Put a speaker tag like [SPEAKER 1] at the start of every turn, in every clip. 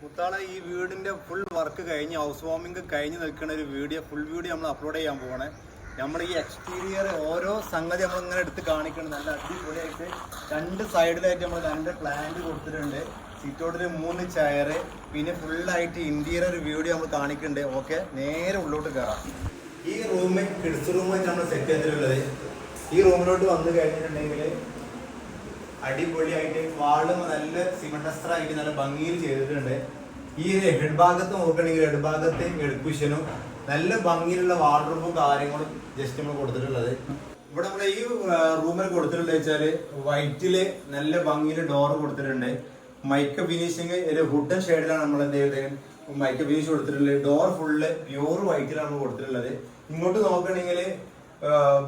[SPEAKER 1] മുത്താളെ ഈ വീടിന്റെ full work കഴിഞ്ഞ് ഹൗസ് വാമിംഗ് കഴിഞ്ഞ് നിൽക്കുന്ന ഒരു വീഡിയോ ഫുൾ വീഡിയോ നമ്മൾ അപ്ലോഡ് ചെയ്യാൻ പോകണേ നമ്മൾ ഈ എക്സ്റ്റീരിയർ ഓരോ സംഗതി നമ്മൾ ഇങ്ങനെ എടുത്ത് കാണിക്കണം. നല്ല അടിപൊളിയായിട്ട് രണ്ട് സൈഡിലായിട്ട് നമ്മൾ രണ്ട് പ്ലാന്റ് കൊടുത്തിട്ടുണ്ട്. സിറ്റോട്ടിൽ മൂന്ന് ചെയറ് പിന്നെ ഫുള്ളായിട്ട് ഇന്റീരിയർ വീഡിയോ നമ്മൾ കാണിക്കുന്നുണ്ട് ഓക്കെ നേരെ ഉള്ളോട്ട് കയറാം ഈ റൂമ് കിഡ്സ് റൂമായിട്ട് നമ്മൾ സെറ്റ് ചെയ്തിട്ടുള്ളത്. ഈ റൂമിലോട്ട് വന്നു കഴിഞ്ഞിട്ടുണ്ടെങ്കിൽ അടിപൊളിയായിട്ട് വാളും നല്ല സിമണ്ടസ്ത്രായിട്ട് നല്ല ഭംഗിയിൽ ചെയ്തിട്ടുണ്ട്. ഈ ഒരു ഹെഡ് ഭാഗത്ത് നോക്കുകയാണെങ്കിൽ ഹെഡ് ഭാഗത്തെ എടുക്കുഷനും നല്ല ഭംഗിയിലുള്ള വാർഡ്രോബും കാര്യങ്ങളും ജസ്റ്റ് നമ്മൾ കൊടുത്തിട്ടുള്ളത്. ഇവിടെ നമ്മൾ ഈ റൂമിൽ കൊടുത്തിട്ടുള്ളത് വെച്ചാൽ വൈറ്റിൽ നല്ല ഭംഗിയിൽ ഡോർ കൊടുത്തിട്ടുണ്ട്. മൈക്ക ഫിനിഷിങ് ഒരു വുഡൻ ഷെയ്ഡിലാണ് നമ്മൾ എന്ത് ചെയ്തത്? മൈക്ക ഫിനിഷ് കൊടുത്തിട്ടുള്ളത്. ഡോർ ഫുള്ള് പ്യൂർ വൈറ്റിലാണ് നമ്മൾ കൊടുത്തിട്ടുള്ളത്. ഇങ്ങോട്ട് നോക്കുകയാണെങ്കിൽ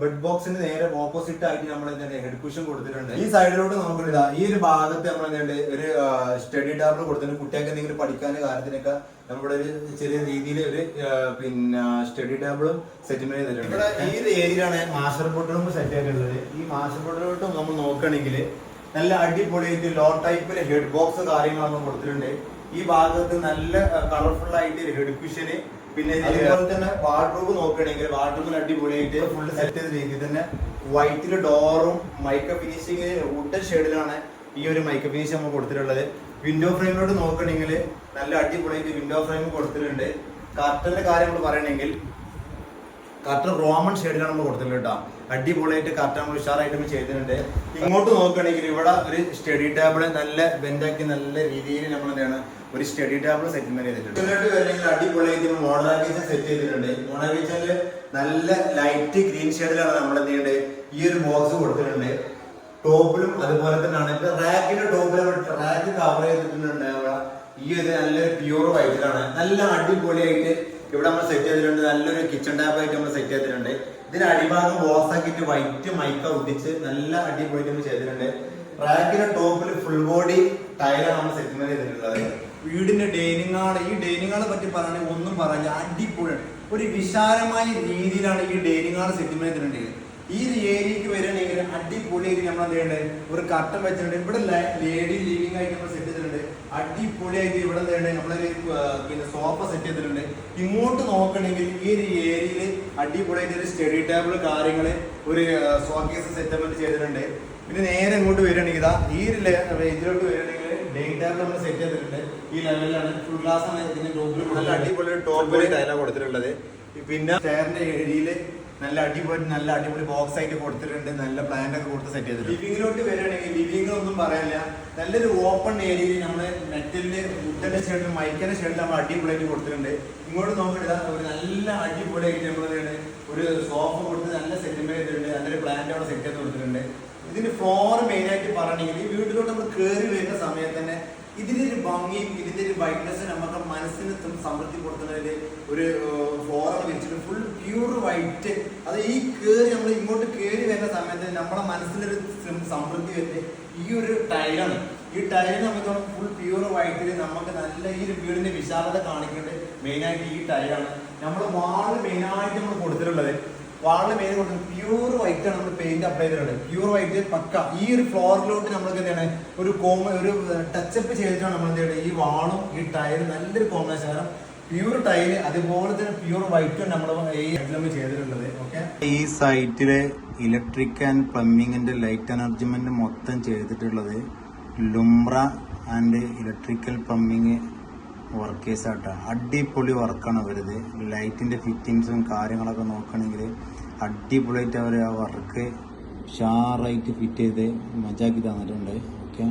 [SPEAKER 1] ബെഡ് ബോക്സിന് നേരെ ഓപ്പോസിറ്റ് ആയിട്ട് നമ്മൾ എന്താണ് ഹെഡ് കുഷൻ കൊടുത്തിട്ടുണ്ട്. ഈ സൈഡിലോട്ട് നോക്കുന്നില്ല ഈ ഒരു ഭാഗത്ത് നമ്മൾ എന്താ ഒരു സ്റ്റഡി ടേബിൾ കൊടുത്തിട്ടുണ്ട്. കുട്ടികൾക്ക് എന്തെങ്കിലും പഠിക്കാനുള്ള കാര്യത്തിനൊക്കെ നമ്മുടെ ഒരു ചെറിയ രീതിയിൽ ഒരു പിന്നെ സ്റ്റഡി ടേബിളും സെറ്റിൽമെന്റ് ചെയ്തിട്ടുണ്ട്. ഇവിടെ ഈ ഒരു ഏരിയയിലാണ് മാസ്റ്റർ ബെഡ്റൂം സെറ്റ് ചെയ്തിട്ടുള്ളത്. ഈ മാസ്റ്റർ ബെഡ്റൂമിലോട്ട് നമ്മൾ നോക്കുകയാണെങ്കിൽ നല്ല അടിപൊളിയായിട്ട് ലോ ടൈപ്പിൽ ഹെഡ് ബോക്സ് കാര്യങ്ങളൊന്നും കൊടുത്തിട്ടുണ്ട്. ഈ ഭാഗത്ത് നല്ല കളർഫുൾ ആയിട്ട് ഹെഡ് കുഷന് പിന്നെ ഇതേപോലെ തന്നെ വാർഡ്രോബ് നോക്കുകയാണെങ്കിൽ വാർഡ്രോബിൽ അടിപൊളിയായിട്ട് ഫുൾ സെറ്റ് ചെയ്ത രീതിയിൽ തന്നെ വൈറ്റിൽ ഡോറും മൈക്ക ഫിനിഷിങ് വുഡൻ ഷെയ്ഡിലാണ് ഈ ഒരു മൈക്ക ഫിനിഷ് നമ്മൾ കൊടുത്തിട്ടുള്ളത്. വിൻഡോ ഫ്രെയിമിലോട്ട് നോക്കുകയാണെങ്കിൽ നല്ല അടിപൊളിയായിട്ട് വിൻഡോ ഫ്രെയിം കൊടുത്തിട്ടുണ്ട്. കർട്ടന്റെ കാര്യം നമ്മൾ പറയണമെങ്കിൽ കർട്ടൻ റോമൺ ഷെയ്ഡിലാണ് നമ്മൾ കൊടുത്തിട്ടുണ്ട് കേട്ടോ. അടിപൊളിയായിട്ട് കറക്റ്റ് നമ്മൾ ഉഷാറായിട്ട് ചെയ്തിട്ടുണ്ട്. ഇങ്ങോട്ട് നോക്കുകയാണെങ്കിൽ ഇവിടെ ഒരു സ്റ്റഡി ടേബിൾ നല്ല ബെൻഡാക്കി നല്ല രീതിയിൽ നമ്മൾ എന്താണ് ഒരു സ്റ്റഡി ടേബിൾ സെറ്റിൽമെന്റ് ചെയ്തിട്ടുണ്ട്. അടിപൊളിയായിട്ട് മോഡലാക്കിച്ച് സെറ്റ് ചെയ്തിട്ടുണ്ട്. മോഡലാക്കിച്ചാൽ നല്ല ലൈറ്റ് ഗ്രീൻ ഷെയ്ഡിലാണ് നമ്മൾ എന്ത് ചെയ്യേണ്ടത് ഈ ഒരു ബോക്സ് കൊടുത്തിട്ടുണ്ട്. ടോപ്പിലും അതുപോലെ തന്നെയാണ്. ഇപ്പൊ റാക്കിന്റെ ടോപ്പിൽ റാക്ക് കവർ ചെയ്തിട്ടുണ്ട് ഈ ഒരു നല്ലൊരു പ്യൂർ വൈറ്റിലാണ് നല്ല അടിപൊളിയായിട്ട് ഇവിടെ നമ്മൾ സെറ്റ് ചെയ്തിട്ടുണ്ട്. നല്ലൊരു കിച്ചൺ ടാപ്പ് ആയിട്ട് നമ്മൾ സെറ്റ് ചെയ്തിട്ടുണ്ട്. ഇതിന് അടിഭാഗം ബോസ് ആക്കിയിട്ട് വൈറ്റ് മൈക്ക ഒട്ടിച്ച് നല്ല അടിപൊളിയായിട്ട് നമ്മൾ ചെയ്തിട്ടുണ്ട്. റാക്കിന്റെ ടോപ്പിൽ ഫുൾ ബോഡി ടൈലാണ് നമ്മൾ സെറ്റ് ചെയ്തിട്ടുള്ളത്. വീടിന്റെ ഡൈനിങ് ഹാൾ ഈ ഡൈനിങ് ഹാളെ പറ്റി പറയുകയാണെങ്കിൽ ഒന്നും പറയാനില്ല. അടിപൊളിയാണ്. ഒരു വിശാലമായ രീതിയിലാണ് ഈ ഡൈനിങ് ഹാൾ സെറ്റിൽമെന്റ് ചെയ്തിട്ടുണ്ടെങ്കിൽ ഈ ഒരു ഏരിയക്ക് വരികയാണെങ്കിൽ അടിപൊളിയായിട്ട് നമ്മൾ എന്ത് ചെയ്യേണ്ടത് ഒരു കട്ടൻ വെച്ചിട്ടുണ്ട്. ഇവിടെ ലേഡി ലിവിംഗ് ആയിട്ട് നമ്മൾ സെറ്റ് ചെയ്തിട്ടുണ്ട്. അടിപൊളിയായിട്ട് ഇവിടെ എന്ത് ചെയ്യേണ്ടത് നമ്മളൊരു പിന്നെ സോഫ സെറ്റ് ചെയ്തിട്ടുണ്ട്. ഇങ്ങോട്ട് നോക്കണമെങ്കിൽ ഈ ഒരു ഏരിയയിൽ അടിപൊളിയായിട്ട് ഒരു സ്റ്റഡി ടേബിൾ കാര്യങ്ങൾ ഒരു സോക്കേസ് സെറ്റപ്പ് ചെയ്തിട്ടുണ്ട്. പിന്നെ നേരെ ഇങ്ങോട്ട് വരികയാണെങ്കിൽ ഇതാ ഈ ഒരു ഇതിലോട്ട് വരികയാണെങ്കിൽ ഡേ ടേബിൾ നമ്മൾ സെറ്റ് ചെയ്തിട്ടുണ്ട്. ഈ ലെവലിലാണ് ഫുൾ ഗ്ലാസ് ആണ്. ഇതിന്റെ ടോപ്പിൽ നല്ല അടിപൊളി ടോപ്പിൽ ടൈലാണ് കൊടുത്തിട്ടുള്ളത്. പിന്നെ ചേറിന്റെ ഏരിയയിൽ നല്ല അടിപൊളി നല്ല അടിപൊളി ബോക്സ് ആയിട്ട് കൊടുത്തിട്ടുണ്ട്. നല്ല പ്ലാന്റ് ഒക്കെ കൊടുത്ത് സെറ്റ് ചെയ്തിട്ടുണ്ട്. ലിവിങ്ങിലോട്ട് വരികയാണെങ്കിൽ ലിവിംഗ് ഒന്നും പറയാനില്ല നല്ലൊരു ഓപ്പൺ ഏരിയയിൽ നമ്മുടെ മെറ്റലിന്റെ മുട്ടന്റെ ഷെഡിൽ മൈക്കിന്റെ ഷെഡിൽ നമ്മൾ അടിപൊളിയായിട്ട് കൊടുത്തിട്ടുണ്ട്. ഇങ്ങോട്ട് നോക്കിയിട്ട് ഒരു നല്ല അടിപൊളിയായിട്ട് നമ്മൾ ഒരു സോഫ കൊടുത്ത് നല്ല സെറ്റിൽമെന്റ് ചെയ്തിട്ടുണ്ട്. നല്ലൊരു പ്ലാന്റ് അവിടെ സെറ്റ് ചെയ്ത് കൊടുത്തിട്ടുണ്ട്. ഇതിന് ഫ്ലോർ മെയിൻ ആയിട്ട് പറയണമെങ്കിൽ ഈ വീട്ടിലോട്ട് നമ്മൾ കയറി വരുന്ന സമയത്ത് തന്നെ ഇതിന്റെ ഒരു ഭംഗിയും ഇതിന്റെ ഒരു വൈറ്റ്നസ് നമുക്ക് മനസ്സിന് സമൃദ്ധി കൊടുക്കുന്നതിൽ ഒരു ഫോറം വെച്ചിട്ട് ഫുൾ പ്യൂർ വൈറ്റ് അത് ഈ കയറി നമ്മൾ ഇങ്ങോട്ട് കയറി വരുന്ന സമയത്ത് നമ്മുടെ മനസ്സിലൊരു സമൃദ്ധി വരുന്നത് ഈ ഒരു ടൈലാണ് ഈ ടൈൽ നമുക്ക് ഫുൾ പ്യൂർ വൈറ്റിൽ നമുക്ക് നല്ല ഈ ഒരു വീടിന്റെ വിശാലത കാണിക്കേണ്ടത് മെയിനായിട്ട് ഈ ടൈലാണ് നമ്മൾ വാൾ മെയിനായിട്ട് നമ്മൾ കൊടുത്തിട്ടുള്ളത് വാളിന് മെയിൻ കൊടുത്ത് പ്യൂർ വൈറ്റ് ആണ് നമ്മൾ പെയിന്റ് അപ്ലൈ ചെയ്തിട്ടുള്ളത്. പ്യൂർ വൈറ്റ് പക്ക. ഈ ഒരു ഫ്ലോറിലോട്ട് നമ്മൾക്ക് എന്താണ് ഒരു കോമ ഒരു ടച്ചപ്പ് ചെയ്തിട്ടാണ് നമ്മൾ എന്ത് ചെയ്യുന്നത് ഈ വാളും ഈ ടയറും നല്ലൊരു കോമ്പിനേഷൻ കാരണം പ്യൂർ ടൈൽ അതുപോലെ തന്നെ പ്യൂർ വൈറ്റും നമ്മൾ ഈ നമ്മൾ ചെയ്തിട്ടുള്ളത്. ഓക്കെ ഈ സൈറ്റിലെ ഇലക്ട്രിക് ആൻഡ് പ്ലംബിങ്ങിന്റെ ലൈറ്റ് എനർജിമെന്റ് മൊത്തം ചെയ്തിട്ടുള്ളത് ലുംബ്ര ആൻഡ് ഇലക്ട്രിക്കൽ പ്ലംബിങ് വർക്കേഴ്സ് ആട്ടോ. അടിപൊളി വർക്കാണ് അവരത് ലൈറ്റിന്റെ ഫിറ്റിങ്സും കാര്യങ്ങളൊക്കെ നോക്കുകയാണെങ്കിൽ അടിപൊളിയായിട്ട് അവർ ആ വർക്ക് ഷാറായിട്ട് ഫിറ്റ് ചെയ്ത് മജാക്കി തന്നിട്ടുണ്ട്. ഓക്കെ